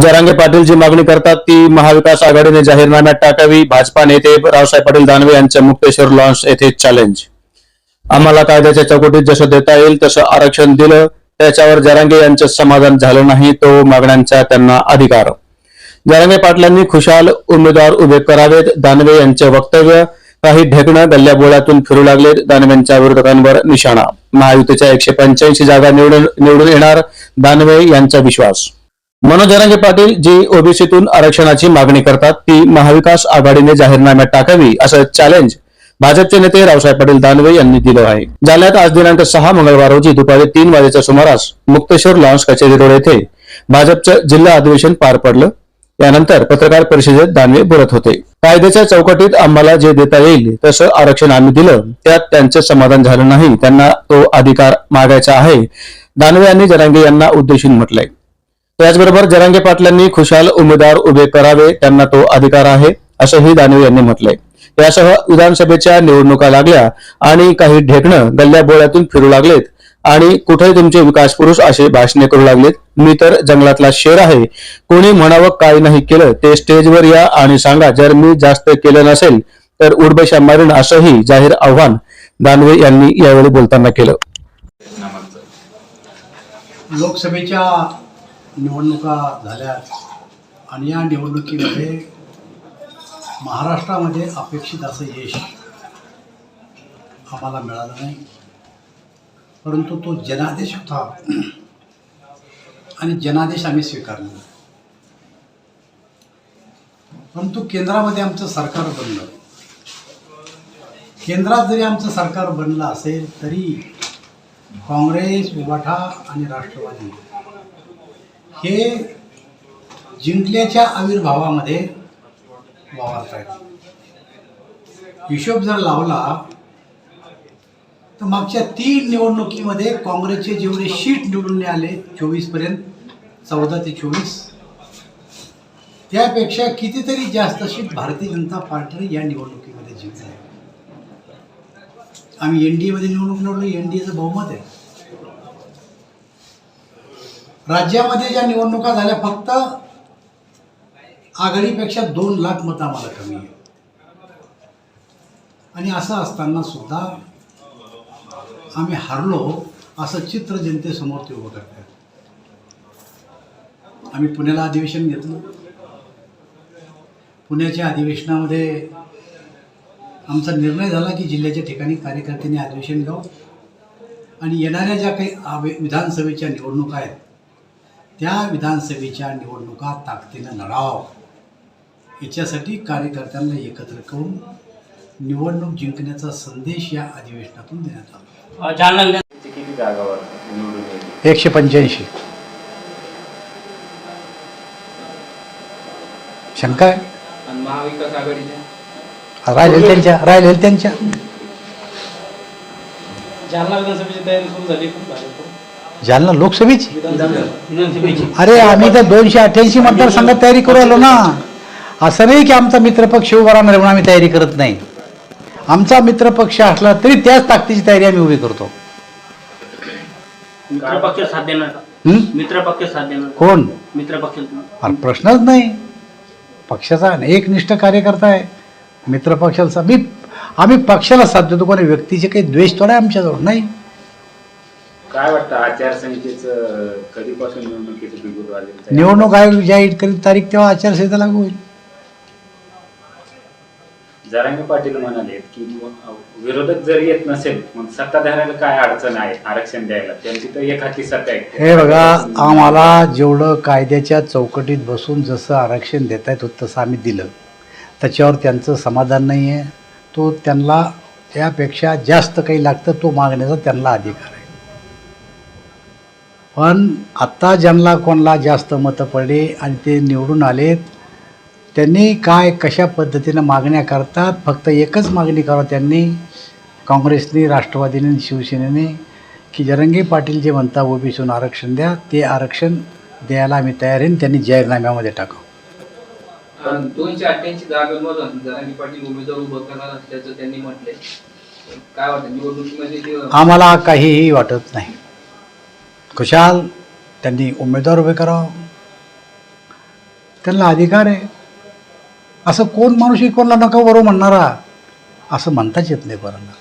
जरांगे पाटील जी मागणी करतात ती महाविकास आघाडीने जाहीरनाम्यात टाकावी. भाजपा नेते रावसाहेब पाटील दानवे यांच्या मुक्तेश्वर लॉन्च येथे चॅलेंज आम्हाला कायद्याच्या चौकटीत जसं देता येईल तसं आरक्षण दिलं. त्याच्यावर जरांगे यांचं समाधान झालं नाही तो मागण्यांचा त्यांना अधिकार. जरांगे पाटलांनी खुशाल उमेदवार उभे करावेत. दानवे यांचे वक्तव्य काही ढेकणं गल्ल्याबोळ्यातून फिरू लागले दानवेंच्या विरोधकांवर निशाणा. महायुतीच्या एकशे पंच्याऐंशी जागा निवडून निवडून येणार. दानवे यांचा विश्वास. मनोज जरांगे पाटील जी ओबीसीतून आरक्षणाची मागणी करतात ती महाविकास आघाडीने जाहीरनाम्यात टाकावी असं चॅलेंज भाजपचे नेते रावसाहेब पाटील दानवे यांनी दिलं आहे. जालन्यात आज दिनांक सहा मंगळवार रोजी दुपारी तीन वाजेच्या सुमारास मुक्तेश्वर लॉन्च कचेरी रोड येथे भाजपचं जिल्हा अधिवेशन पार पडलं. यानंतर पत्रकार परिषदेत दानवे बोलत होते. कायद्याच्या चौकटीत आम्हाला जे देता येईल तसं आरक्षण आम्ही दिलं. त्यात त्यांचं समाधान झालं नाही. त्यांना तो अधिकार मागायचा आहे. दानवे यांनी जरांगे यांना उद्देशून म्हटलंय. त्याचबरोबर जरांगे पाटलांनी खुशाल उमेदवार उभे करावे त्यांना तो अधिकार आहे असंही दानवे यांनी म्हटलंय. यासह विधानसभेच्या निवडणुका लागल्या आणि काही ढेकणं गल्ल्या बोळ्यातून फिरू लागलेत आणि कुठे तुमचे विकास पुरुष असे भाषणे करू लागलेत. मी तर जंगलातला शेर आहे. कोणी म्हणावं काय नाही केलं ते स्टेजवर या आणि सांगा जर मी जास्त केलं नसेल तर उडबशा मारीन असंही जाहीर आव्हान दानवे यांनी यावेळी बोलताना केलं. लोकसभेच्या निवडणुका झाल्या आणि या निवडणुकीमध्ये महाराष्ट्रामध्ये अपेक्षित असं यश आम्हाला मिळालं नाही. परंतु तो जनादेश होता. आणि जनादेश आम्ही स्वीकारला. परंतु केंद्रामध्ये आमचं सरकार बनलं. केंद्रात जरी आमचं सरकार बनलं असेल तरी काँग्रेस उबाठा आणि राष्ट्रवादी हे जिंकल्याच्या आविर्भावामध्ये वावरत हिशोब जर लावला तर मागच्या तीन निवडणुकीमध्ये काँग्रेसचे जेवढे शीट निवडून आले चोवीसपर्यंत चौदा ते चोवीस त्यापेक्षा कितीतरी जास्त शीट भारतीय जनता पार्टीने या निवडणुकीमध्ये जिंकले. आम्ही एन डी एमध्ये निवडणूक लढलो एन डी एचं बहुमत आहे. राज्यामध्ये ज्या निवडणुका झाल्या फक्त आघाडीपेक्षा दोन लाख मतं आम्हाला कमी आहे आणि असं असताना सुद्धा आम्ही हारलो असं चित्र जनतेसमोर ते उभं करतात. आम्ही पुण्याला अधिवेशन घेतलं. पुण्याच्या अधिवेशनामध्ये आमचा निर्णय झाला की जिल्ह्याच्या ठिकाणी कार्यकर्त्यांनी अधिवेशन घ्यावं. आणि येणाऱ्या ज्या काही आवे- विधानसभेच्या निवडणुका आहेत त्या विधानसभेच्या निवडणुका ताकदीनं लढावं. याच्यासाठी कार्यकर्त्यांना एकत्र करून निवडणूक जिंकण्याचा संदेश या अधिवेशनातून देण्यात आला. जालना विधान ते किती जागावर निवडून येईल? एकशे पंच्याऐंशी. शंका आहे? आणि महाविकास आघाडीच्या राहिलेल त्यांच्या राहिलेल त्यांच्या जालना विधानसभेची तयारी सुरू झाली. खूप भाजप जालना लोकसभेची? विधानसभेची. अरे आम्ही तर दोनशे अठ्ठ्याऐंशी मतदारसंघात तयारी करू आलो ना. असं नाही की आमचा मित्रपक्ष उभा राहणार म्हणून आम्ही तयारी करत नाही. आमचा मित्रपक्ष असला तरी त्याच ताकदीची तयारी आम्ही उभी करतो. मित्रपक्ष साथ देणार का? हं? मित्रपक्ष साथ देणार कोण? मित्रपक्ष अरे प्रश्नच नाही. पक्षाचा एकनिष्ठ कार्यकर्ता आहे. मित्रपक्षाचा मी आम्ही पक्षाला साथ देतो. कोणी व्यक्तीचे काही द्वेष थोडा आहे आमच्याजवळ नाही. काय वाटतं आचारसंहितेचं कधीपासून निवडणुकीचं बिगुल वाजेल निवडणूक आयोग जाहीर करीत तारीख तेव्हा आचारसंहिता लागू होईल. जरांगे पाटील म्हणाले की विरोधक जर येत नसेल मग सत्ताधाऱ्याला काय अडचण आहे आरक्षण द्यायला? त्यांची तर एक हाती सत्ता आहे. हे बघा आम्हाला जेवढं कायद्याच्या चौकटीत बसून जसं आरक्षण देता येत होतं तसं आम्ही दिलं. त्याच्यावर त्यांचं समाधान नाही आहे तो त्यांना त्यापेक्षा जास्त काही लागतं तो मागण्याचा त्यांना अधिकार आहे. पण आत्ता ज्यांना कोणाला जास्त मतं पडली आणि ते निवडून आलेत त्यांनी काय कशा पद्धतीनं मागण्या करतात फक्त एकच मागणी करावं त्यांनी काँग्रेसने राष्ट्रवादीने शिवसेनेने की जरंगे पाटील जे म्हणता ओबीसीतून आरक्षण द्या ते आरक्षण द्यायला आम्ही तयार आहे त्यांनी जाहीरनाम्यामध्ये टाकावं. दोनशे अठ्ठ्याऐंशी जागांमधून जरांगी पाटील उमेदवार उभं करणार असल्याचं त्यांनी म्हटलंय. काय वाटतं? निवडणुकीमध्ये ते आम्हाला काहीही वाटत नाही. खुशाल त्यांनी उमेदवार उभे करावं. त्यांना अधिकार आहे. असं कोण माणूस कोणाला नका बरोबर म्हणणारा असं म्हणताच येत नाही कोणाला